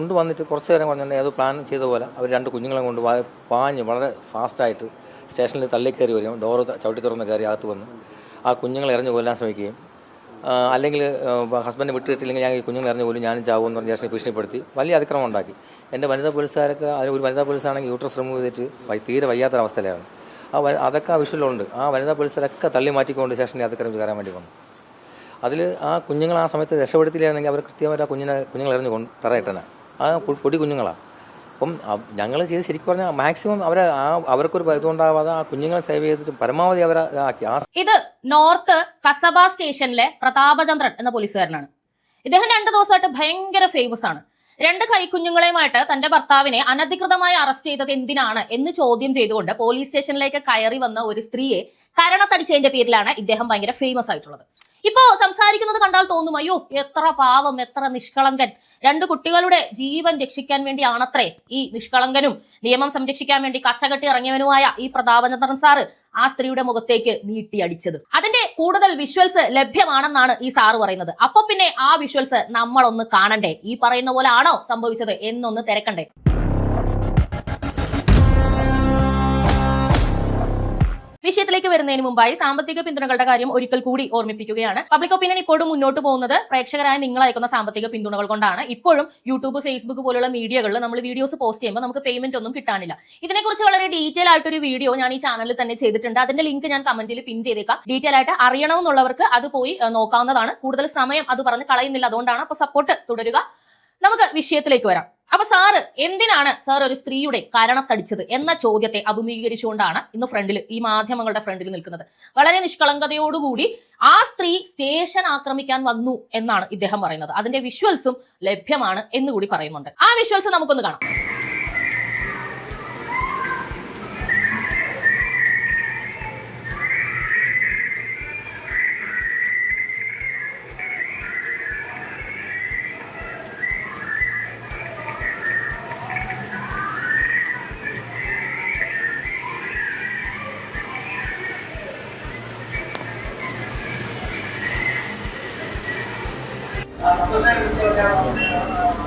കൊണ്ടുവന്നിട്ട് കുറച്ച് നേരം പറഞ്ഞിട്ടുണ്ടെങ്കിൽ ഏതോ പ്ലാൻ ചെയ്ത പോലെ അവർ രണ്ട് കുഞ്ഞുങ്ങളെ കൊണ്ട് പാഞ്ഞ് വളരെ ഫാസ്റ്റായിട്ട് സ്റ്റേഷനിൽ തള്ളിക്കയറി വരും. ഡോറ് ചവിട്ടി തുറന്ന് കയറി അകത്ത് വന്ന്. ആ കുഞ്ഞുങ്ങളെ ഇറഞ്ഞു കൊല്ലാൻ ശ്രമിക്കുകയും അല്ലെങ്കിൽ ഹസ്ബൻഡ് വിട്ടിട്ടില്ലെങ്കിൽ ഞാൻ ഈ കുഞ്ഞുങ്ങളെ എറിഞ്ഞ് പോലും ഞാനും ചാവുമെന്ന് പറഞ്ഞ് ജേഷനെ ഭീഷണിപ്പെടുത്തി വലിയ അതിക്രമം ഉണ്ടാക്കി. എന്റെ വനിതാ പോലീസുകാരൊക്കെ അതിന് ഒരു വനിതാ പോലീസാണെങ്കിൽ യൂട്രസ് റിമൂവ് ചെയ്തിട്ട് തീരെ വയ്യാത്തൊരവസ്ഥയിലാണ് ആ അതൊക്കെ ആ വിഷയമുണ്ട് ആ വനിതാ പോലീസുകാരൊക്കെ തള്ളി മാറ്റിക്കൊണ്ട് സ്റ്റേഷനിൽ അതിക്രമിച്ച് കയറാൻ വേണ്ടി വന്നു. അതിൽ ആ കുഞ്ഞുങ്ങൾ ആ സമയത്ത് രക്ഷപ്പെടുത്തിയില്ലായിരുന്നെങ്കിൽ അവർ കൃത്യമായിട്ട് ആ കുഞ്ഞിനെ കുഞ്ഞുങ്ങളെ ഇറഞ്ഞു കൊണ്ട് തറയിട്ടനെ. ആ പൊടി കുഞ്ഞുങ്ങളാണ് അപ്പം ഞങ്ങൾ ചെയ്ത് ശരിക്കും പറഞ്ഞാൽ മാക്സിമം അവരെ ആ അവർക്കൊരു ഇതുണ്ടാവാതെ ആ കുഞ്ഞുങ്ങളെ സേവ് ചെയ്തിട്ട് പരമാവധി അവരെ ആക്കി ഇത് നോർത്ത് കസബ സ്റ്റേഷനിലെ പ്രതാപചന്ദ്രൻ എന്ന പോലീസുകാരനാണ്. ഇദ്ദേഹം രണ്ട് ദിവസമായിട്ട് ഭയങ്കര ഫേമസ് ആണ്. രണ്ട് കൈക്കുഞ്ഞുങ്ങളെയുമായിട്ട് തന്റെ ഭർത്താവിനെ അനധികൃതമായി അറസ്റ്റ് ചെയ്തത് എന്തിനാണ് എന്ന് ചോദ്യം ചെയ്തുകൊണ്ട് പോലീസ് സ്റ്റേഷനിലേക്ക് കയറി വന്ന ഒരു സ്ത്രീയെ കരണത്തടിച്ചതിന്റെ പേരിലാണ് ഇദ്ദേഹം ഭയങ്കര ഫേമസ് ആയിട്ടുള്ളത്. ഇപ്പോ സംസാരിക്കുന്നത് കണ്ടാൽ തോന്നും അയ്യോ എത്ര പാവം എത്ര നിഷ്കളങ്കൻ. രണ്ട് കുട്ടികളുടെ ജീവൻ രക്ഷിക്കാൻ വേണ്ടിയാണത്രേ ഈ നിഷ്കളങ്കനും നിയമം സംരക്ഷിക്കാൻ വേണ്ടി കച്ചകെട്ടി ഇറങ്ങിയവനുമായ ഈ പ്രതാപചന്ദ്രൻ സാറ് ആ സ്ത്രീയുടെ മുഖത്തേക്ക് നീട്ടിയടിച്ചത്. അതിന്റെ കൂടുതൽ വിഷ്വൽസ് ലഭ്യമാണെന്നാണ് ഈ സാറ് പറയുന്നത്. അപ്പൊ പിന്നെ ആ വിഷ്വൽസ് നമ്മളൊന്ന് കാണണ്ടേ? ഈ പറയുന്ന പോലെ ആണോ സംഭവിച്ചത് എന്നൊന്ന് തിരക്കണ്ടേ? വിഷയത്തിലേക്ക് വരുന്നതിന് മുമ്പായി സാമ്പത്തിക പിന്തുണകളുടെ കാര്യം ഒരിക്കൽ കൂടി ഓർമ്മിപ്പിക്കുകയാണ്. പബ്ലിക് ഒപ്പീനിയൻ ഇപ്പോഴും മുന്നോട്ട് പോകുന്നത് പ്രേക്ഷകരായ നിങ്ങൾ അയക്കുന്ന സാമ്പത്തിക പിന്തുണകൾ കൊണ്ടാണ്. ഇപ്പോഴും യൂട്യൂബ് ഫേസ്ബുക്ക് പോലുള്ള മീഡിയകളിൽ നമ്മൾ വീഡിയോസ് പോസ്റ്റ് ചെയ്യുമ്പോൾ നമുക്ക് പേയ്മെന്റ് ഒന്നും കിട്ടാനില്ല. ഇതിനെക്കുറിച്ച് വളരെ ഡീറ്റെയിൽ ആയിട്ടൊരു വീഡിയോ ഞാൻ ഈ ചാനലിൽ തന്നെ ചെയ്തിട്ടുണ്ട്. അതിന്റെ ലിങ്ക് ഞാൻ കമന്റിൽ പിൻ ചെയ്തേക്കാം. ഡീറ്റെയിൽ ആയിട്ട് അറിയണമെന്നുള്ളവർക്ക് അത് പോയി നോക്കാവുന്നതാണ്. കൂടുതൽ സമയം അത് പറഞ്ഞ് കളയുന്നില്ല. അതുകൊണ്ടാണ് അപ്പൊ സപ്പോർട്ട് തുടരുക. നമുക്ക് വിഷയത്തിലേക്ക് വരാം. അപ്പൊ സാറ് എന്തിനാണ് സാർ ഒരു സ്ത്രീയുടെ കാരണത്തടിച്ചത് എന്ന ചോദ്യത്തെ അഭിമുഖീകരിച്ചുകൊണ്ടാണ് ഇന്ന് ഫ്രണ്ടിൽ ഈ മാധ്യമങ്ങളുടെ ഫ്രണ്ടിൽ നിൽക്കുന്നത്. വളരെ നിഷ്കളങ്കതയോടുകൂടി ആ സ്ത്രീ സ്റ്റേഷൻ ആക്രമിക്കാൻ വന്നു എന്നാണ് ഇദ്ദേഹം പറയുന്നത്. അതിന്റെ വിഷ്വൽസും ലഭ്യമാണ് എന്നുകൂടി പറയുന്നുണ്ട്. ആ വിഷ്വൽസ് നമുക്കൊന്ന് കാണാം. 啊就这个是豆浆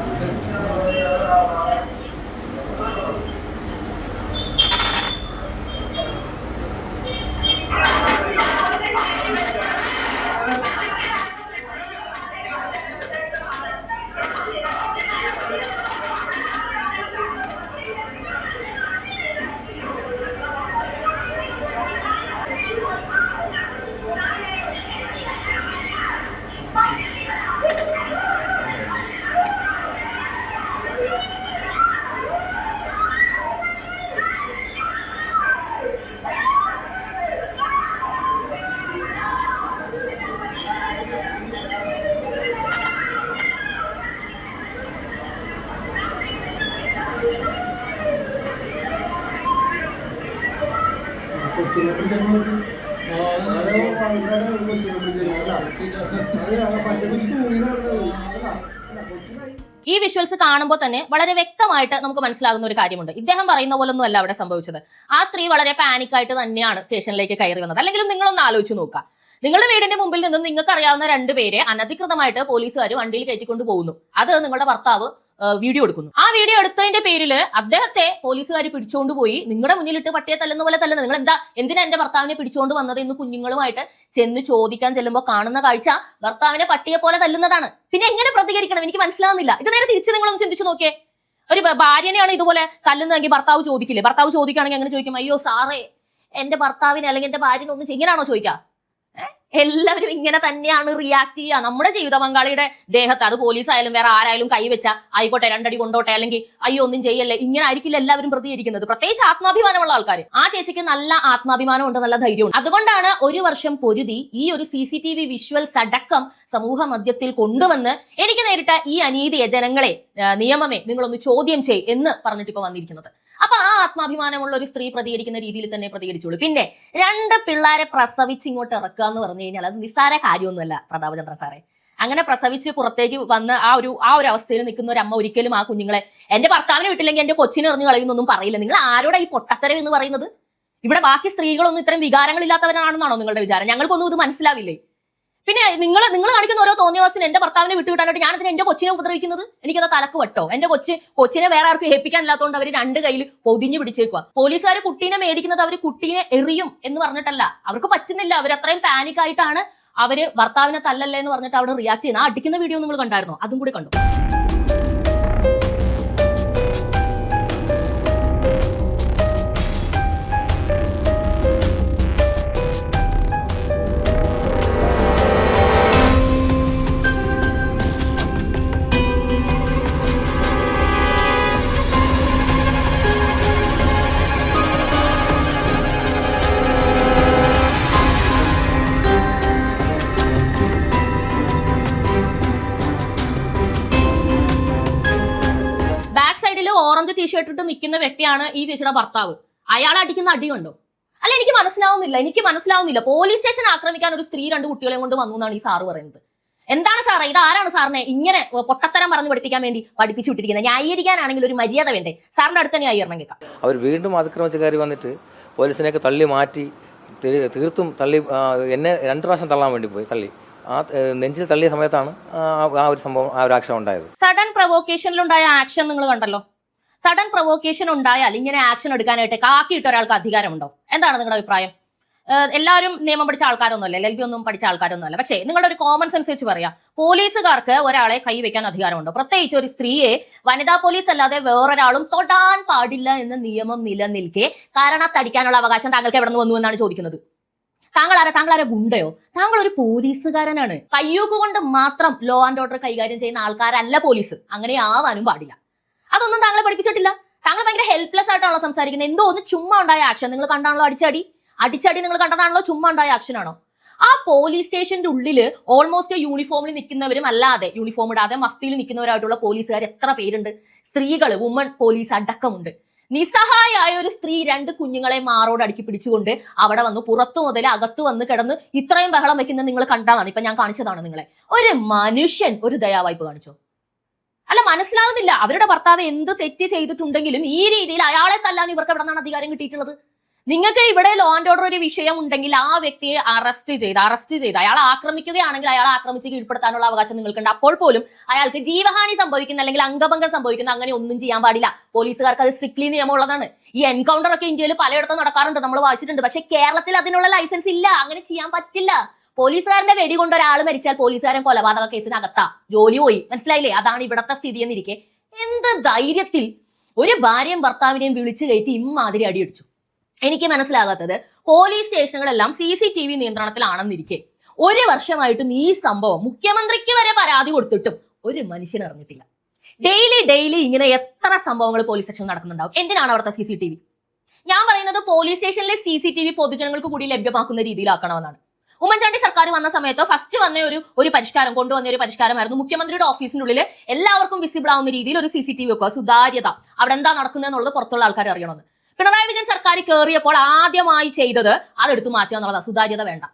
ഈ വിഷ്വൽസ് കാണുമ്പോൾ തന്നെ വളരെ വ്യക്തമായിട്ട് നമുക്ക് മനസ്സിലാകുന്ന ഒരു കാര്യമുണ്ട്. ഇദ്ദേഹം പറയുന്ന പോലൊന്നും അല്ല അവിടെ സംഭവിച്ചത്. ആ സ്ത്രീ വളരെ പാനിക്കായിട്ട് തന്നെയാണ് സ്റ്റേഷനിലേക്ക് കയറി വന്നത് അല്ലെങ്കിലും നിങ്ങളൊന്ന് ആലോചിച്ച് നോക്കുക. നിങ്ങളുടെ വീടിന്റെ മുമ്പിൽ നിന്നും നിങ്ങൾക്ക് അറിയാവുന്ന രണ്ടുപേരെ അനധികൃതമായിട്ട് പോലീസുകാർ വണ്ടിയിൽ കയറ്റിക്കൊണ്ട് പോകുന്നു. അത് നിങ്ങളുടെ ഭർത്താവ് വീഡിയോ എടുക്കുന്നു. ആ വീഡിയോ എടുത്തതിന്റെ പേരിൽ അദ്ദേഹത്തെ പോലീസുകാർ പിടിച്ചുകൊണ്ട് പോയി. നിങ്ങളുടെ മുന്നിലിട്ട് പട്ടിയെ തല്ലുന്ന പോലെ തല്ലുന്നത് നിങ്ങൾ എന്താ എന്തിനാ എന്റെ ഭർത്താവിനെ പിടിച്ചുകൊണ്ട് വന്നത് എന്ന് കുഞ്ഞുങ്ങളുമായിട്ട് ചെന്ന് ചോദിക്കാൻ ചെല്ലുമ്പോൾ കാണുന്ന കാഴ്ച ഭർത്താവിനെ പട്ടിയെ പോലെ തല്ലുന്നതാണ്. പിന്നെ എങ്ങനെ പ്രതികരിക്കണം? എനിക്ക് മനസ്സിലാവുന്നില്ല. ഇത് നേരെ തിരിച്ച് നിങ്ങളൊന്ന് ചിന്തിച്ചു നോക്കിയേ. ഒരു ഭാര്യനെയാണ് ഇതുപോലെ തല്ലുന്നതെങ്കിൽ ഭർത്താവ് ചോദിക്കില്ലേ? ഭർത്താവ് ചോദിക്കുകയാണെങ്കിൽ അങ്ങനെ ചോദിക്കും അയ്യോ സാറേ എന്റെ ഭർത്താവിനെ അല്ലെങ്കിൽ എന്റെ ഭാര്യനെ ഒന്നും ഇങ്ങനെയാണോ ചോദിക്കുക ഏ? എല്ലാവരും ഇങ്ങനെ തന്നെയാണ് റിയാക്ട് ചെയ്യുക. നമ്മുടെ ജീവിത പങ്കാളിയുടെ ദേഹത്ത് അത് പോലീസായാലും വേറെ ആരായാലും കൈവച്ച ആയിക്കോട്ടെ രണ്ടടി കൊണ്ടോട്ടെ അല്ലെങ്കിൽ അയ്യോ ഒന്നും ചെയ്യല്ലേ ഇങ്ങനെ ആയിരിക്കില്ല എല്ലാവരും പ്രതികരിക്കുന്നത്. പ്രത്യേകിച്ച് ആത്മാഭിമാനമുള്ള ആൾക്കാർ ആ ചേച്ചിക്ക് നല്ല ആത്മാഭിമാനം ഉണ്ട് നല്ല ധൈര്യമുണ്ട്. അതുകൊണ്ടാണ് ഒരു വർഷം പൊരുതി ഈ ഒരു C C T V visuals അടക്കം സമൂഹ മധ്യത്തിൽ കൊണ്ടുവന്ന് എനിക്ക് നേരിട്ട ഈ അനീതിയെ ജനങ്ങളെ നിയമമേ നിങ്ങളൊന്ന് ചോദ്യം ചെയ് എന്ന് പറഞ്ഞിട്ട് ഇപ്പൊ വന്നിരിക്കുന്നത്. അപ്പൊ ആ ആത്മാഭിമാനമുള്ള ഒരു സ്ത്രീ പ്രതികരിക്കുന്ന രീതിയിൽ തന്നെ പ്രതികരിച്ചോളൂ. പിന്നെ രണ്ട് പിള്ളേരെ പ്രസവിച്ച് ഇങ്ങോട്ട് ഇറക്കുക എന്ന് പറഞ്ഞു കഴിഞ്ഞാൽ അത് നിസ്സാര കാര്യമൊന്നുമല്ല പ്രതാപചന്ദ്രൻ സാറേ. അങ്ങനെ പ്രസവിച്ച് പുറത്തേക്ക് വന്ന് ആ ഒരു ആ ഒരു അവസ്ഥയിൽ നിൽക്കുന്ന ഒരു അമ്മ ഒരിക്കലും ആ കുഞ്ഞുങ്ങളെ എന്റെ ഭർത്താവിനെ വിട്ടില്ലെങ്കിൽ എന്റെ കൊച്ചിനെ എറിഞ്ഞു കളയുന്നൊന്നും പറയില്ല. നിങ്ങൾ ആരോടാ ഈ പൊട്ടത്തരം എന്ന് പറയുന്നത്? ഇവിടെ ബാക്കി സ്ത്രീകളൊന്നും ഇത്തരം വികാരങ്ങളില്ലാത്തവരാണെന്നാണോ നിങ്ങളുടെ വിചാരം? ഞങ്ങൾക്കൊന്നും ഇത് മനസ്സിലാവില്ലേ? പിന്നെ നിങ്ങൾ നിങ്ങൾ കാണിക്കുന്ന ഓരോ തോന്നിയവാസിന് എന്റെ ഭർത്താവിനെ വിട്ടുകിട്ടാനായിട്ട് ഞാനതിന് എന്റെ കൊച്ചിനെ ഉപദ്രവിക്കുന്നത്? എനിക്കത് തലക്ക് വട്ടോ? എന്റെ കൊച്ച് കൊച്ചിനെ വേറെ ആർക്കും ഏൽപ്പിക്കാനില്ലാത്തതുകൊണ്ട് അവർ രണ്ട് കയ്യിൽ പൊതിഞ്ഞു പിടിച്ചേക്കുക പോലീസുകാർ കുട്ടീനെ മേടിക്കുന്നത് അവർ കുട്ടീനെ എറിയും എന്ന് പറഞ്ഞിട്ടല്ല. അവർക്ക് പറ്റുന്നില്ല. അവർ അത്രയും പാനിക് ആയിട്ടാണ് അവർ ഭർത്താവിനെ തല്ലല്ലേ എന്ന് പറഞ്ഞിട്ട് അവിടെ റിയാക്ട് ചെയ്യുന്നത്. ആ അടിക്കുന്ന വീഡിയോ നിങ്ങൾ കണ്ടായിരുന്നോ? അതും കൂടി കണ്ടു. ഈ ചേച്ചിയുടെ ഭർത്താവ്. അയാളെ അടിക്കുന്ന അടി കണ്ടോ? അല്ല എനിക്ക് മനസ്സിലാവുന്നില്ല എനിക്ക് മനസ്സിലാവുന്നില്ല. പോലീസ് സ്റ്റേഷൻ ആക്രമിക്കാൻ ഒരു സ്ത്രീ രണ്ട് കുട്ടികളെ കൊണ്ട് വന്നു എന്നാണ് ഈ സാറ് പറയുന്നത്. എന്താണ് സാറേ ഇത് ആരാണ് സാറിനെ ഇങ്ങനെ പൊട്ടത്തരം പറഞ്ഞു പഠിപ്പിക്കാൻ വേണ്ടി പഠിപ്പിച്ചു വിട്ടിരിക്കുന്നത്? ന്യായീകരിക്കാനാണെങ്കിൽ ഒരു മര്യാദ വേണ്ടേ? സാറിന്റെ അടുത്ത് ന്യായീകരണം കേൾക്കാം. അവർ വീണ്ടും അതിക്രമിച്ചുകാരി വന്നിട്ട് പോലീസിനെയൊക്കെ തള്ളി മാറ്റി തീർത്തും തള്ളി എന്നെ രണ്ടു പ്രാവശ്യം തള്ളാൻ വേണ്ടി പോയി തള്ളി. ആ നെഞ്ചിൽ തള്ളിയ സമയത്താണ് ആ ഒരു സംഭവം ആ ഒരു ആക്ഷൻ ഉണ്ടായത്. സഡൻ പ്രൊവോക്കേഷനിലുണ്ടായ ആക്ഷൻ നിങ്ങൾ കണ്ടല്ലോ? സഡൻ പ്രൊവോക്കേഷൻ ഉണ്ടായാൽ ഇങ്ങനെ ആക്ഷൻ എടുക്കാനായിട്ട് കാക്കിയിട്ട് ഒരാൾക്ക് അധികാരമുണ്ടോ? എന്താണ് നിങ്ങളുടെ അഭിപ്രായം? എല്ലാവരും നിയമം പഠിച്ച ആൾക്കാരൊന്നുമല്ല എൽ എൽ ബി ഒന്നും പഠിച്ച ആൾക്കാരൊന്നുമല്ല. പക്ഷേ നിങ്ങളുടെ ഒരു കോമൺ സെൻസ് വെച്ച് പറയാം. പോലീസുകാർക്ക് ഒരാളെ കൈവയ്ക്കാൻ അധികാരമുണ്ടോ? പ്രത്യേകിച്ച് ഒരു സ്ത്രീയെ വനിതാ പോലീസ് അല്ലാതെ വേറൊരാളും തൊടാൻ പാടില്ല എന്ന നിയമം നിലനിൽക്കെ കാരണത്തടിക്കാനുള്ള അവകാശം താങ്കൾക്ക് എവിടെ നിന്ന് വന്നു എന്നാണ് ചോദിക്കുന്നത്? താങ്കൾ ആരാ താങ്കൾ ആരാ ഗുണ്ടയോ? താങ്കൾ ഒരു പോലീസുകാരനാണ്. കയ്യൂക്ക് കൊണ്ട് മാത്രം ലോ ആൻഡ് ഓർഡർ കൈകാര്യം ചെയ്യുന്ന ആൾക്കാരല്ല പോലീസ്. അങ്ങനെ ആവാനും പാടില്ല. അതൊന്നും താങ്കളെ പഠിപ്പിച്ചിട്ടില്ല. താങ്കൾ ഭയങ്കര ഹെൽപ്ലെസ് ആയിട്ടാണോ സംസാരിക്കുന്നത്. എന്തോ ഒന്ന് ചുമ്മാ ഉണ്ടായ ആക്ഷൻ നിങ്ങൾ കണ്ടാണല്ലോ അടിച്ചടി? അടിച്ചടി നിങ്ങൾ കണ്ടതാണല്ലോ ചുമ്മാ ഉണ്ടായ ആക്ഷൻ ആണോ? ആ പോലീസ് സ്റ്റേഷന്റെ ഉള്ളിൽ ഓൾമോസ്റ്റ് യൂണിഫോമിൽ നിൽക്കുന്നവരും അല്ലാതെ യൂണിഫോം ഇടാതെ മഫ്തിയിൽ നിൽക്കുന്നവരായിട്ടുള്ള പോലീസുകാർ എത്ര പേരുണ്ട്? സ്ത്രീകൾ വുമൺ പോലീസ് അടക്കമുണ്ട്. നിസ്സഹായായ ഒരു സ്ത്രീ രണ്ട് കുഞ്ഞുങ്ങളെ മാറോട് അടുക്കി പിടിച്ചുകൊണ്ട് അവിടെ വന്ന്. പുറത്തു മുതൽ അകത്തു വന്ന് കിടന്ന് ഇത്രയും ബഹളം വെക്കുന്നത് നിങ്ങൾ കണ്ടതാണ് ഇപ്പൊ ഞാൻ കാണിച്ചതാണ് നിങ്ങളെ. ഒരു മനുഷ്യൻ ഒരു ദയാവായ്പ കാണിച്ചോ? അല്ല മനസ്സിലാകുന്നില്ല അവരുടെ ഭർത്താവ് എന്ത് തെറ്റ് ചെയ്തിട്ടുണ്ടെങ്കിലും ഈ രീതിയിൽ അയാളെ തല്ലാൻ ഇവർക്ക് എവിടെ നിന്നാണ് അധികാരം കിട്ടിയിട്ടുള്ളത്? നിങ്ങൾക്ക് ഇവിടെ ലോ ആൻഡ് ഓർഡർ ഒരു വിഷയം ഉണ്ടെങ്കിൽ ആ വ്യക്തിയെ അറസ്റ്റ് ചെയ്ത് അറസ്റ്റ് ചെയ്ത് അയാൾ ആക്രമിക്കുകയാണെങ്കിൽ അയാളെ ആക്രമിച്ച് കീഴ്പ്പെടുത്താനുള്ള അവകാശം നിങ്ങൾക്കുണ്ട്. അപ്പോൾ പോലും അയാൾക്ക് ജീവഹാനി സംഭവിക്കുന്ന അല്ലെങ്കിൽ അംഗഭംഗം സംഭവിക്കുന്ന അങ്ങനെ ഒന്നും ചെയ്യാൻ പാടില്ല. പോലീസുകാർക്ക് അത് സ്ട്രിക്ട്ലി നിയമമുള്ളതാണ്. ഈ എൻകൗണ്ടർ ഒക്കെ ഇന്ത്യയിൽ പലയിടത്തും നടക്കാറുണ്ട്. നമ്മൾ വായിച്ചിട്ടുണ്ട്. പക്ഷെ കേരളത്തിൽ അതിനുള്ള ലൈസൻസ് ഇല്ല. അങ്ങനെ ചെയ്യാൻ പറ്റില്ല. പോലീസുകാരന്റെ വെടി കൊണ്ട് ഒരാൾ മരിച്ചാൽ പോലീസുകാരൻ കൊലപാതക കേസിനകത്താ. ജോലി പോയി. മനസ്സിലായില്ലേ? അതാണ് ഇവിടത്തെ സ്ഥിതി എന്നിരിക്കെ. എന്ത് ധൈര്യത്തിൽ ഒരു ഭാര്യയും ഭർത്താവിനെയും വിളിച്ചു കയറ്റി ഇമ്മാതിരി അടിയടിച്ചു. എനിക്ക് മനസ്സിലാകാത്തത് പോലീസ് സ്റ്റേഷനുകളെല്ലാം സി സി ടി വി നിയന്ത്രണത്തിലാണെന്നിരിക്കെ. ഒരു വർഷമായിട്ടും ഈ സംഭവം മുഖ്യമന്ത്രിക്ക് വരെ പരാതി കൊടുത്തിട്ടും ഒരു മനുഷ്യൻ അറിഞ്ഞിട്ടില്ല. ഡെയിലി ഡെയിലി ഇങ്ങനെ എത്ര സംഭവങ്ങൾ പോലീസ് സ്റ്റേഷനിൽ നടക്കുന്നുണ്ടാവും? എന്തിനാണ് അവിടുത്തെ സി സി ടി വി? ഞാൻ പറയുന്നത് പോലീസ് സ്റ്റേഷനിലെ സി സി ടി വി പൊതുജനങ്ങൾക്ക് കൂടി ലഭ്യമാക്കുന്ന രീതിയിലാക്കണമെന്നാണ്. ഉമ്മൻചാണ്ടി സർക്കാർ വന്ന സമയത്ത് ഫസ്റ്റ് വന്ന ഒരു ഒരു പരിഷ്കാരം കൊണ്ടുവന്ന ഒരു പരിഷ്കാരമായിരുന്നു. മുഖ്യമന്ത്രിയുടെ ഓഫീസിനുള്ളിൽ എല്ലാവർക്കും വിസിബിൾ ആവുന്ന രീതിയിൽ ഒരു സി സി ടി വി വെക്കുക സുതാര്യത. അവിടെ എന്താ നടക്കുന്നത് എന്നുള്ളത് പുറത്തുള്ള ആൾക്കാർ അറിയണമെന്ന്. പിണറായി വിജയൻ സർക്കാർ കയറിയപ്പോൾ ആദ്യമായി ചെയ്തത് അതെടുത്ത് മാറ്റുക എന്നുള്ളതാണ്. സുതാര്യത വേണ്ട.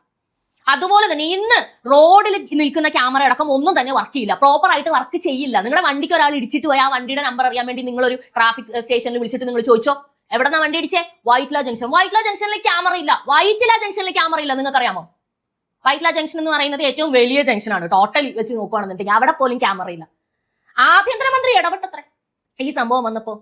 അതുപോലെ തന്നെ ഇന്ന് റോഡിൽ നിൽക്കുന്ന ക്യാമറ അടക്കം ഒന്നും തന്നെ വർക്ക് ചെയ്യില്ല. പ്രോപ്പർ ആയിട്ട് വർക്ക് ചെയ്യില്ല. നിങ്ങളുടെ വണ്ടിക്ക് ഒരാൾ ഇടിച്ചിട്ട് പോയി ആ വണ്ടിയുടെ നമ്പർ അറിയാൻ വേണ്ടി നിങ്ങൾ ഒരു ട്രാഫിക് സ്റ്റേഷനിൽ വിളിച്ചിട്ട് നിങ്ങൾ ചോദിച്ചോ? എവിടെന്നാ വണ്ടി ഇടിച്ചേ? വൈറ്റ്ല ജംഗ്ഷൻ വൈറ്റ്ല ജംഗ്ഷനിൽ ക്യാമറ ഇല്ല. വൈറ്റില ജംഗ്ഷനിൽ ക്യാമറ ഇല്ല. നിങ്ങൾക്ക് അറിയാമോ വൈറ്റ്ല ജംഗ്ഷൻ എന്ന് പറയുന്നത് ഏറ്റവും വലിയ ജംഗ്ഷനാണ് ടോട്ടലി വെച്ച് നോക്കുകയാണെന്നുണ്ടെങ്കിൽ അവിടെ പോലും ക്യാമറ ഇല്ല. ആഭ്യന്തരമന്ത്രി ഇടപെട്ടത്രേ? ഈ സംഭവം വന്നപ്പോ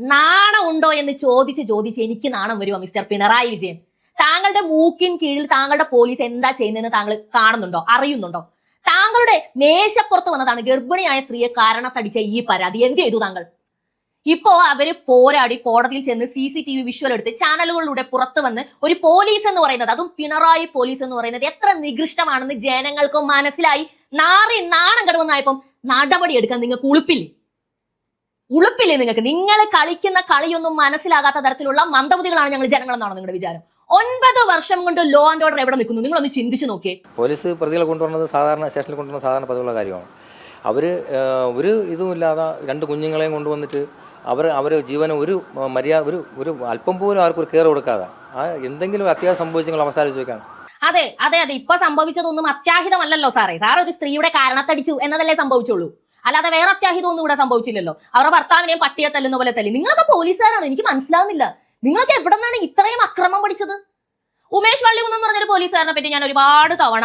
നാണം ഉണ്ടോ എന്ന് ചോദിച്ച് ചോദിച്ച് എനിക്ക് നാണം വരുമോ മിസ്റ്റർ പിണറായി വിജയൻ. താങ്കളുടെ മൂക്കിൻ കീഴിൽ താങ്കളുടെ പോലീസ് എന്താ ചെയ്യുന്നതെന്ന് താങ്കൾ കാണുന്നുണ്ടോ? അറിയുന്നുണ്ടോ? താങ്കളുടെ മേശപ്പുറത്ത് വന്നതാണ് ഗർഭിണിയായ സ്ത്രീയെ കാരണത്തടിച്ച ഈ പരാതി. എന്ത് ചെയ്തു താങ്കൾ? ഇപ്പോ അവർ പോരാടി കോടതിയിൽ ചെന്ന് C C T V visual എടുത്ത് ചാനലുകളിലൂടെ പുറത്തു വന്ന് ഒരു പോലീസ് എന്ന് പറയുന്നത് അതും പിണറായി പോലീസ് എന്ന് പറയുന്നത് എത്ര നികൃഷ്ടമാണെന്ന് ജനങ്ങൾക്ക് മനസ്സിലായി. നാറി നാണം കടുവന്നായപ്പം നടപടി എടുക്കാൻ നിങ്ങൾക്ക് ഉളുപ്പില്ലേ? ഉളുപ്പില്ലേ നിങ്ങൾക്ക്? നിങ്ങൾ കളിക്കുന്ന കളിയൊന്നും മനസ്സിലാകാത്ത തരത്തിലുള്ള മന്ദബുദ്ധികളാണ് ഞങ്ങൾ ജനങ്ങളെന്നാണ് നിങ്ങളുടെ വിചാരം? ഒൻപത് വർഷം കൊണ്ട് ലോ ആൻഡ് ഓർഡർ എവിടെ നിൽക്കുന്നു? നിങ്ങളൊന്ന് ചിന്തിച്ചു നോക്കിയേ. പോലീസ് പ്രതികളെ കൊണ്ടുവന്നത് സാധാരണ സ്റ്റേഷനിൽ കൊണ്ടുവരുന്ന സാധാരണ പതിവുള്ള കാര്യമാണ്. അവർ ഒരു ഇതുമില്ലാതെ രണ്ട് കുഞ്ഞുങ്ങളെയും കൊണ്ടുവന്നിട്ട് അവർ അവർ ജീവന് ഒരു മര്യാദ ഒരു ഒരു അല്പം പോലും ആർക്കൊരു കെയർ കൊടുക്കാതെ ആ എന്തെങ്കിലും ഒരു അത്യാവശ്യം സംഭവിച്ചെങ്കിൽ അവസ്ഥ വെക്കാണ് അതെ അതെ അതെ. ഇപ്പൊ സംഭവിച്ചതൊന്നും അത്യാഹിതമല്ലല്ലോ സാറേ. സാർ ഒരു സ്ത്രീയുടെ കാരണത്തടിച്ചു എന്നതല്ലേ സംഭവിച്ചുള്ളൂ. അല്ലാതെ വേറെ അത്യാഹിതമൊന്നും ഇവിടെ സംഭവിച്ചില്ലല്ലോ. അവരുടെ ഭർത്താവിനെയും പട്ടിയെ തല്ലുന്ന പോലെ തല്ലി. നിങ്ങളൊക്കെ പോലീസുകാരാണ്? എനിക്ക് മനസ്സിലാവുന്നില്ല. നിങ്ങൾക്ക് എവിടെ നിന്നാണ് ഇത്രയും അക്രമം പഠിച്ചത്? ഉമേഷ് വള്ളികുന്ന് എന്ന് പറഞ്ഞൊരു പോലീസുകാരനെ പറ്റി ഞാൻ ഒരുപാട് തവണ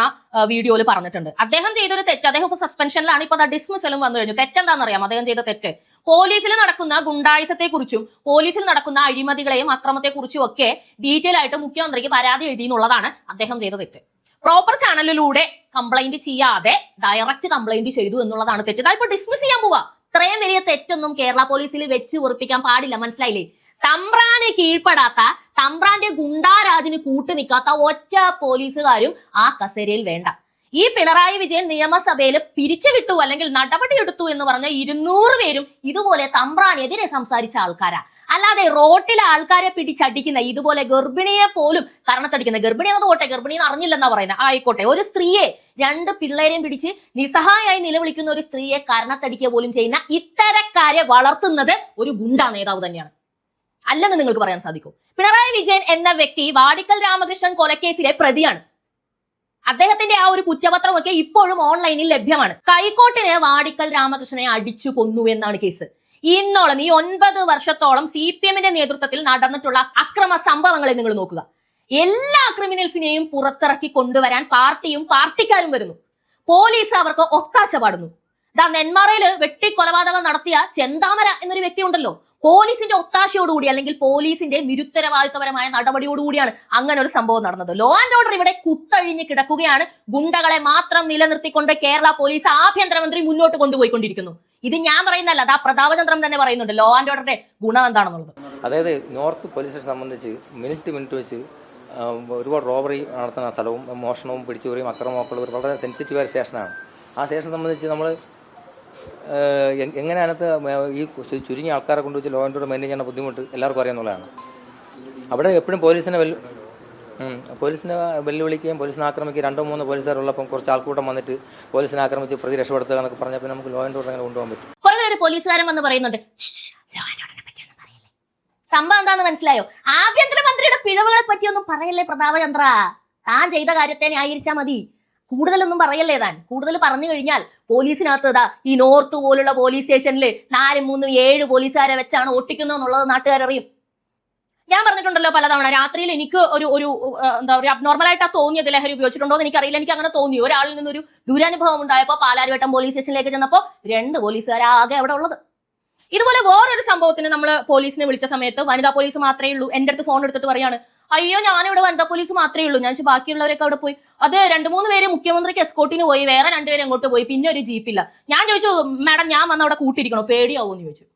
വീഡിയോയിൽ പറഞ്ഞിട്ടുണ്ട്. അദ്ദേഹം ചെയ്തൊരു തെറ്റ് അദ്ദേഹം ഇപ്പൊ സസ്പെൻഷനിലാണ് ഇപ്പൊ ഡിസ്മിസലും വന്നു കഴിഞ്ഞു. തെറ്റെന്താണെന്നറിയാം അദ്ദേഹം ചെയ്ത തെറ്റ്. പോലീസിൽ നടക്കുന്ന ഗുണ്ടായുസത്തെക്കുറിച്ചും പോലീസിൽ നടക്കുന്ന അഴിമതികളെയും അക്രമത്തെക്കുറിച്ചും ഒക്കെ ഡീറ്റെയിൽ ആയിട്ട് മുഖ്യമന്ത്രിക്ക് പരാതി എഴുതി എന്നുള്ളതാണ് അദ്ദേഹം ചെയ്ത തെറ്റ്. പ്രോപ്പർ ചാനലിലൂടെ കംപ്ലൈന്റ് ചെയ്യാതെ ഡയറക്റ്റ് കംപ്ലൈന്റ് ചെയ്തു എന്നുള്ളതാണ് തെറ്റ്. ഇതാ ഇപ്പൊ ഡിസ്മിസ് ചെയ്യാൻ പോവാ. ഇത്രയും വലിയ തെറ്റൊന്നും കേരള പോലീസിൽ വെച്ച് ഉറപ്പിക്കാൻ പാടില്ല മനസ്സിലായില്ലേ? തമ്പ്രാനെ കീഴ്പ്പെടാത്ത തമ്പ്രാന്റെ ഗുണ്ടാരാജിന് കൂട്ടു നിൽക്കാത്ത ഒറ്റ പോലീസുകാരും ആ കസേരയിൽ വേണ്ട. ഈ പിണറായി വിജയൻ നിയമസഭയിൽ പിരിച്ചുവിട്ടു അല്ലെങ്കിൽ നടപടിയെടുത്തു എന്ന് പറഞ്ഞ ഇരുന്നൂറ് പേരും ഇതുപോലെ തമ്പ്രാനെതിരെ സംസാരിച്ച ആൾക്കാരാ. അല്ലാതെ റോട്ടിലെ ആൾക്കാരെ പിടിച്ചടിക്കുന്ന ഇതുപോലെ ഗർഭിണിയെ പോലും കരണത്തടിക്കുന്ന ഗർഭിണി എന്നത് ഓട്ടെ ഗർഭിണി എന്ന് അറിഞ്ഞില്ലെന്നാ പറയുന്നത് ആയിക്കോട്ടെ. ഒരു സ്ത്രീയെ രണ്ട് പിള്ളേരെയും പിടിച്ച് നിസ്സഹായായി നിലവിളിക്കുന്ന ഒരു സ്ത്രീയെ കരണത്തടിക്കുക പോലും ചെയ്യുന്ന ഇത്തരക്കാരെ വളർത്തുന്നത് ഒരു ഗുണ്ടാ നേതാവ് തന്നെയാണ്. അല്ലെന്ന് നിങ്ങൾക്ക് പറയാൻ സാധിക്കും. പിണറായി വിജയൻ എന്ന വ്യക്തി വാടിക്കൽ രാമകൃഷ്ണൻ കൊലക്കേസിലെ പ്രതിയാണ്. അദ്ദേഹത്തിന്റെ ആ ഒരു കുറ്റപത്രമൊക്കെ ഇപ്പോഴും ഓൺലൈനിൽ ലഭ്യമാണ്. കൈക്കോട്ടിന് വാടിക്കൽ രാമകൃഷ്ണനെ അടിച്ചു കൊന്നു എന്നാണ് കേസ്. ഇന്നോളം ഈ ഒൻപത് വർഷത്തോളം സി പി എമ്മിന്റെ നേതൃത്വത്തിൽ നടന്നിട്ടുള്ള അക്രമ സംഭവങ്ങളെ നിങ്ങൾ നോക്കുക. എല്ലാ ക്രിമിനൽസിനെയും പുറത്തിറക്കി കൊണ്ടുവരാൻ പാർട്ടിയും പാർട്ടിക്കാരും വരുന്നു. പോലീസ് അവർക്ക് ഒത്താശ പാടുന്നു. ദാ നെന്മാറയിൽ വെട്ടിക്കൊലപാതകം നടത്തിയ ചെന്താമര എന്നൊരു വ്യക്തി ഉണ്ടല്ലോ പോലീസിന്റെ ഒത്താശയോടുകൂടി അല്ലെങ്കിൽ പോലീസിന്റെ നിരുത്തരവാദിത്വപരമായ നടപടിയോടുകൂടിയാണ് അങ്ങനെ ഒരു സംഭവം നടന്നത്. ലോ ആൻഡ് ഓർഡർ ഇവിടെ കുത്തഴിഞ്ഞ് കിടക്കുകയാണ്. ഗുണ്ടകളെ മാത്രം നിലനിർത്തിക്കൊണ്ട് കേരള പോലീസ് ആഭ്യന്തരമന്ത്രി മുന്നോട്ട് കൊണ്ടുപോയിക്കൊണ്ടിരിക്കുന്നു. ഇത് ഞാൻ പറയുന്നല്ല അതാ പ്രതാപചന്ദ്രൻ തന്നെ പറയുന്നുണ്ട്. ലോ ആൻഡ് ഓർഡറിന്റെ ഗുണം എന്താണെന്നുള്ളത്. അതായത് നോർത്ത് പോലീസ് സ്റ്റേഷൻ സംബന്ധിച്ച് മിനിറ്റ് മിനിറ്റ് വെച്ച് ഒരുപാട് റോബറി നടത്തുന്ന സ്ഥലവും മോഷണവും പിടിച്ചുപറിയും അക്രമമൊക്കെ ഉള്ള വളരെ സെൻസിറ്റീവായ സ്റ്റേഷനാണ്. ആ സ്റ്റേഷൻ സംബന്ധിച്ച് നമ്മൾ എങ്ങനെ അതിനകത്ത് ഈ ചുരുങ്ങിയ ആൾക്കാരെ കൊണ്ട് വെച്ച് ലോ ആൻഡ് ഓർഡർ മെയിന്റെയിൻ ചെയ്യുന്ന ബുദ്ധിമുട്ട് എല്ലാവർക്കും അറിയാമെന്നുള്ളതാണ് അവിടെ എപ്പോഴും പോലീസിനെ വെല്ലു പോലീസിനെ വെല്ലുവിളിക്കുകയും പോലീസിനെ ആക്രമിക്കുകയും രണ്ടോ മൂന്നോ പോലീസുകാരുള്ളപ്പം കുറച്ച് ആൾക്കൂട്ടം വന്നിട്ട് പോലീസിനെ ആക്രമിച്ച് പ്രതി രക്ഷപ്പെടുത്തുക എന്നൊക്കെ പറഞ്ഞപ്പോൾ നമുക്ക് ലോ ആൻഡ് ഓർഡർ അങ്ങനെ കൊണ്ടുപോകാൻ പറ്റും. പുറകെ പോലീസുകാരൻ വന്ന് പറയുന്നുണ്ട്. സംഭവം എന്താന്ന് മനസ്സിലായോ? ആഭ്യന്തരമന്ത്രിയുടെ പിഴവുകളെ പറ്റിയൊന്നും പറയല്ലേ പ്രതാപചന്ദ്ര? താൻ ചെയ്ത കാര്യത്തെ ന്യായീകരിച്ചാൽ മതി. കൂടുതലൊന്നും പറയല്ലേ താൻ? കൂടുതൽ പറഞ്ഞു കഴിഞ്ഞാൽ പോലീസിനകത്ത് ഈ നോർത്ത് പോലുള്ള പോലീസ് സ്റ്റേഷനിൽ നാല് മൂന്നും ഏഴ് പോലീസുകാരെ വെച്ചാണ് ഓട്ടിക്കുന്നത് എന്നുള്ളത് നാട്ടുകാരറിയും. ഞാൻ പറഞ്ഞിട്ടുണ്ടല്ലോ പലതവണ രാത്രിയിൽ എനിക്ക് ഒരു ഒരു എന്താ പറയുക അബ്നോർമലായിട്ടാ തോന്നിയത് ലഹരി ഉപയോഗിച്ചിട്ടുണ്ടോ എന്ന് എനിക്കറിയില്ല. എനിക്ക് അങ്ങനെ തോന്നി ഒരാളിൽ നിന്നൊരു ദുരനുഭവം ഉണ്ടായപ്പോൾ പാലാരിവട്ടം പോലീസ് സ്റ്റേഷനിലേക്ക് ചെന്നപ്പോൾ രണ്ട് പോലീസുകാരാകെ അവിടെ ഉള്ളത്. ഇതുപോലെ വേറൊരു സംഭവത്തിന് നമ്മൾ പോലീസിനെ വിളിച്ച സമയത്ത് വനിതാ പോലീസ് മാത്രമേ ഉള്ളൂ. എന്റെ അടുത്ത് ഫോൺ എടുത്തിട്ട് പറയാണ് അയ്യോ ഞാനിവിടെ വനിതാ പോലീസ് മാത്രമേ ഉള്ളൂ. ഞാൻ ബാക്കിയുള്ളവരൊക്കെ അവിടെ പോയി. അത് രണ്ട് മൂന്ന് പേര് മുഖ്യമന്ത്രിക്ക് എസ്കോട്ടിന് പോയി. വേറെ രണ്ടുപേരും അങ്ങോട്ട് പോയി? പിന്നെ ഒരു ജീപ്പില്ല ഞാൻ ചോദിച്ചു മാഡം ഞാൻ വന്ന അവിടെ കൂട്ടിയിരിക്കണോ? പേടിയാവോന്ന് ചോദിച്ചു.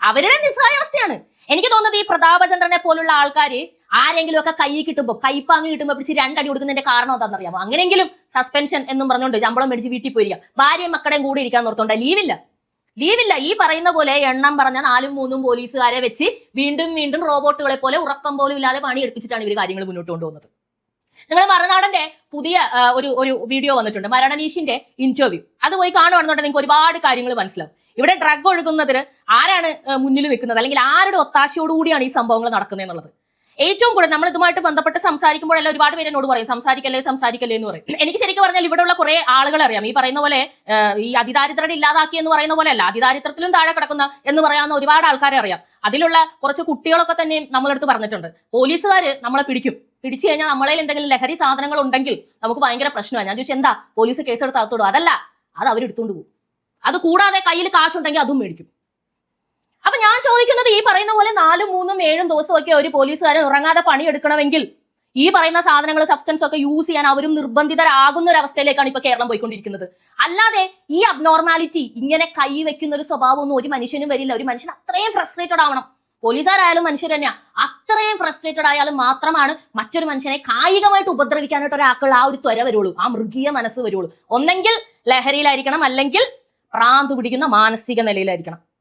അവരുടെ നിസ്സഹായാവസ്ഥയാണ് എനിക്ക് തോന്നുന്നത് ഈ പ്രതാപചന്ദ്രനെ പോലുള്ള ആൾക്കാർ ആരെങ്കിലും ഒക്കെ കൈ കിട്ടുമ്പോൾ കൈപ്പാങ്ങി കിട്ടുമ്പോൾ പിടിച്ച് രണ്ടടി കൊടുക്കുന്നതിന്റെ കാരണം എന്താണെന്ന് അറിയാമോ അങ്ങനെയെങ്കിലും സസ്പെൻഷൻ എന്നും പറഞ്ഞുകൊണ്ട് ശമ്പളം മേടിച്ച് വീട്ടിൽ പോയിരിക്കാം ഭാര്യയും മക്കളെയും കൂടി ഇരിക്കാൻ നിർത്തോണ്ട ലീവില്ല ലീവില്ല. ഈ പറയുന്ന പോലെ എണ്ണം പറഞ്ഞ നാലും മൂന്നും പോലീസുകാരെ വെച്ച് വീണ്ടും വീണ്ടും റോബോട്ടുകളെ പോലെ ഉറക്കം പോലും ഇല്ലാതെ പണി എടുപ്പിച്ചിട്ടാണ് ഇവർ കാര്യങ്ങൾ മുന്നോട്ട് കൊണ്ടുപോകുന്നത്. നിങ്ങൾ മറുനാടന്റെ പുതിയ ഒരു ഒരു വീഡിയോ വന്നിട്ടുണ്ട്. മരണനീഷിന്റെ ഇന്റർവ്യൂ അത് പോയി കാണുവാണെന്നുണ്ടെങ്കിൽ നിങ്ങൾക്ക് ഒരുപാട് കാര്യങ്ങൾ മനസ്സിലാവും. ഇവിടെ ഡ്രഗ് ഒഴുകുന്നതിന് ആരാണ് മുന്നിൽ നിൽക്കുന്നത്? അല്ലെങ്കിൽ ആരുടെ ഒത്താശയോടുകൂടിയാണ് ഈ സംഭവങ്ങൾ നടക്കുന്നത് എന്നുള്ളത് ഏറ്റവും കൂടുതൽ നമ്മൾ ഇതുമായിട്ട് ബന്ധപ്പെട്ട് സംസാരിക്കുമ്പോഴെല്ലാം ഒരുപാട് പേര് എന്നോട് പറയും സംസാരിക്കല്ലേ സംസാരിക്കല്ലേ എന്ന് പറയും. എനിക്ക് ശരിക്കും പറഞ്ഞാൽ ഇവിടെയുള്ള കുറെ ആളുകൾ അറിയാം. ഈ പറയുന്ന പോലെ ഈ അതിദാരിദ്രത ഇല്ലാതാക്കി എന്ന് പറയുന്ന പോലെ അല്ല അതിദാരിദ്ര്യത്തിലും താഴെ കിടക്കുന്ന എന്ന് പറയാവുന്ന ഒരുപാട് ആൾക്കാരെ അറിയാം. അതിലുള്ള കുറച്ച് കുട്ടികളൊക്കെ തന്നെ നമ്മളെടുത്ത് പറഞ്ഞിട്ടുണ്ട്. പോലീസുകാർ നമ്മളെ പിടിക്കും. പിടിച്ചു കഴിഞ്ഞാൽ നമ്മളെ എന്തെങ്കിലും ലഹരി സാധനങ്ങൾ ഉണ്ടെങ്കിൽ നമുക്ക് ഭയങ്കര പ്രശ്നമാണ്. ഞാൻ ചോദിച്ചാൽ എന്താ? പോലീസ് കേസെടുത്ത് അകത്തോടും അതല്ല അത് അവർ എടുത്തുകൊണ്ട് പോകും. അത് കൂടാതെ കയ്യിൽ കാശുണ്ടെങ്കിൽ അതും മേടിക്കും. അപ്പൊ ഞാൻ ചോദിക്കുന്നത് ഈ പറയുന്ന പോലെ നാലും മൂന്നും ഏഴും ദിവസമൊക്കെ ഒരു പോലീസുകാരൻ ഉറങ്ങാതെ പണിയെടുക്കണമെങ്കിൽ ഈ പറയുന്ന സാധനങ്ങൾ സബ്സ്റ്റൻസ് ഒക്കെ യൂസ് ചെയ്യാൻ അവരും നിർബന്ധിതരാകുന്ന ഒരു അവസ്ഥയിലേക്കാണ് ഇപ്പൊ കേരളം പോയിക്കൊണ്ടിരിക്കുന്നത്. അല്ലാതെ ഈ അബ്നോർമാലിറ്റി ഇങ്ങനെ കൈ വെക്കുന്ന ഒരു സ്വഭാവമൊന്നും ഒരു മനുഷ്യനും വരില്ല. ഒരു മനുഷ്യൻ അത്രയും ഫ്രസ്ട്രേറ്റഡ് ആവണം. പോലീസുകാരായാലും മനുഷ്യർ തന്നെയാ. അത്രയും ഫ്രസ്ട്രേറ്റഡ് ആയാലും മാത്രമാണ് മറ്റൊരു മനുഷ്യനെ കായികമായിട്ട് ഉപദ്രവിക്കാനായിട്ട് ഒരാൾക്കുള്ള ആ ഒരു ത്വര വരുള്ളൂ. ആ മൃഗീയ മനസ്സ് വരുള്ളൂ. ഒന്നെങ്കിൽ ലഹരിയിലായിരിക്കണം. അല്ലെങ്കിൽ പ്രാന്ത് പിടിക്കുന്ന മാനസിക നിലയിലായിരിക്കണം.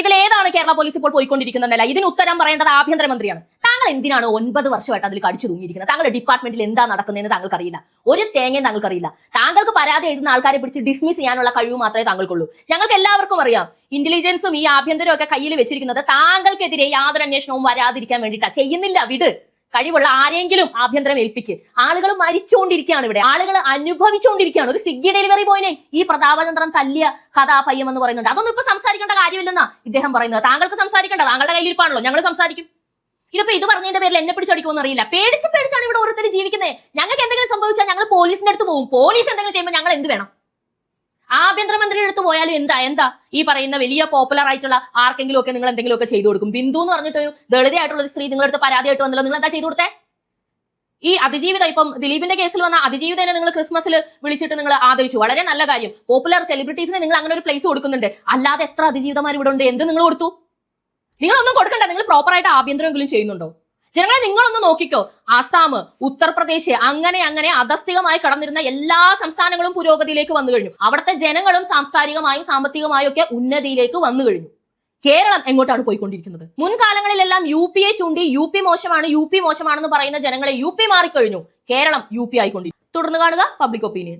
ഇതിൽ ഏതാണ് കേരള പോലീസ് ഇപ്പോൾ പോയിക്കൊണ്ടിരിക്കുന്നതല്ല ഇതിന് ഉത്തരം പറയേണ്ടത് ആഭ്യന്തരമന്ത്രിയാണ്. താങ്കൾ എന്തിനാണ് ഒൻപത് വർഷമായിട്ട് അതിൽ കടിച്ചു തൂങ്ങിയിരിക്കുന്നത്? താങ്കളുടെ ഡിപ്പാർട്ട്മെന്റിൽ എന്താ നടക്കുന്നതെന്ന് താങ്കൾക്ക് അറിയില്ല ഒരു തേങ്ങയും താങ്കൾക്ക് അറിയില്ല താങ്കൾക്ക് പരാതി എഴുതുന്ന ആൾക്കാരെ പിടിച്ച് ഡിസ്മിസ് ചെയ്യാനുള്ള കഴിവ് മാത്രമേ താങ്കൾക്കുള്ളൂ. ഞങ്ങൾക്ക് എല്ലാവർക്കും അറിയാം. ഇന്റലിജൻസും ഈ ആഭ്യന്തരവും ഒക്കെ കയ്യിൽ വെച്ചിരിക്കുന്നത് താങ്കൾക്കെതിരെ യാതൊരു അന്വേഷണവും വരാതിരിക്കാൻ വേണ്ടിയിട്ടാണ് ചെയ്യുന്നില്ല വിട്. കഴിവുള്ള ആരെങ്കിലും ആഭ്യന്തരം ഏൽപ്പിക്ക്. ആളുകൾ മരിച്ചുകൊണ്ടിരിക്കുകയാണ് ഇവിടെ. ആളുകൾ അനുഭവിച്ചുകൊണ്ടിരിക്കുകയാണ് ഒരു സ്വിഗ്ഗി ഡെലിവറി ബോയിനെ ഈ പ്രതാപചന്ദ്രൻ തല്ലിയ കഥാപയ്യം എന്ന് പറയുന്നുണ്ട്. അതൊന്നും ഇപ്പൊ സംസാരിക്കേണ്ട കാര്യമില്ലെന്നാ ഇദ്ദേഹം പറയുന്നത്. താങ്കൾക്ക് സംസാരിക്കേണ്ട. താങ്കളുടെ കയ്യിലിരിപ്പാണല്ലോ ഞങ്ങൾ സംസാരിക്കും. ഇതിപ്പോ ഇത് പറഞ്ഞതിന്റെ പേരിൽ എന്നെ പിടിച്ചടിക്കുമെന്ന് അറിയില്ല പേടിച്ച് പേടിച്ചാണ് ഇവിടെ ഓരോരുത്തർ ജീവിക്കുന്നത് ഞങ്ങൾക്ക് എന്തെങ്കിലും സംഭവിച്ചാൽ ഞങ്ങൾ പോലീസിന്റെ അടുത്ത് പോകും പോലീസ് എന്തെങ്കിലും ചെയ്യുമ്പോൾ ഞങ്ങൾ എന്ത് വേണം? ആഭ്യന്തരമന്ത്രിയുടെ അടുത്ത് പോയാലും എന്താ എന്താ ഈ പറയുന്ന വലിയ പോപ്പുലർ ആയിട്ടുള്ള ആർക്കെങ്കിലും ഒക്കെ നിങ്ങൾ എന്തെങ്കിലും ഒക്കെ ചെയ്തു കൊടുക്കും? ബിന്ദു എന്ന് പറഞ്ഞിട്ട് ദളിതയായിട്ടുള്ള ഒരു സ്ത്രീ നിങ്ങളുടെ അടുത്ത് പരാതിയായിട്ട് വന്നല്ലോ നിങ്ങൾ എന്താ ചെയ്തു കൊടുത്തേ? ഈ അതിജീവിത ഇപ്പം ദിലീപിന്റെ കേസിൽ വന്ന അതിജീവിതനെ നിങ്ങൾ ക്രിസ്മസിൽ വിളിച്ചിട്ട് നിങ്ങൾ ആദരിച്ചു. വളരെ നല്ല കാര്യം. പോപ്പുലർ സെലിബ്രിറ്റീസിന് നിങ്ങൾ അങ്ങനെ ഒരു പ്ലേസ് കൊടുക്കുന്നുണ്ട്. അല്ലാതെ എത്ര അതിജീവിതമാർ ഇവിടെ ഉണ്ട്? എന്ത് നിങ്ങൾ കൊടുത്തു? നിങ്ങളൊന്നും കൊടുക്കണ്ട. നിങ്ങൾ പ്രോപ്പറായിട്ട് ആഭ്യന്തരമെങ്കിലും ചെയ്യുന്നുണ്ടോ? ജനങ്ങളെ നിങ്ങളൊന്ന് നോക്കിക്കോ. ആസാം ഉത്തർപ്രദേശ് അങ്ങനെ അങ്ങനെ അധസ്ഥികമായി കടന്നിരുന്ന എല്ലാ സംസ്ഥാനങ്ങളും പുരോഗതിയിലേക്ക് വന്നു കഴിഞ്ഞു. അവിടുത്തെ ജനങ്ങളും സാംസ്കാരികമായും സാമ്പത്തികമായും ഒക്കെ ഉന്നതിയിലേക്ക് വന്നു കഴിഞ്ഞു. കേരളം എങ്ങോട്ടാണ് പോയിക്കൊണ്ടിരിക്കുന്നത്? മുൻകാലങ്ങളിലെല്ലാം യു പി എ ചൂണ്ടി യു പി മോശമാണ് യു പി മോശമാണെന്ന് പറയുന്ന ജനങ്ങളെ യു പി മാറിക്കഴിഞ്ഞു. കേരളം യു പി ആയിക്കൊണ്ടിരിക്കും തുടർന്ന് കാണുക പബ്ലിക് ഒപ്പീനിയൻ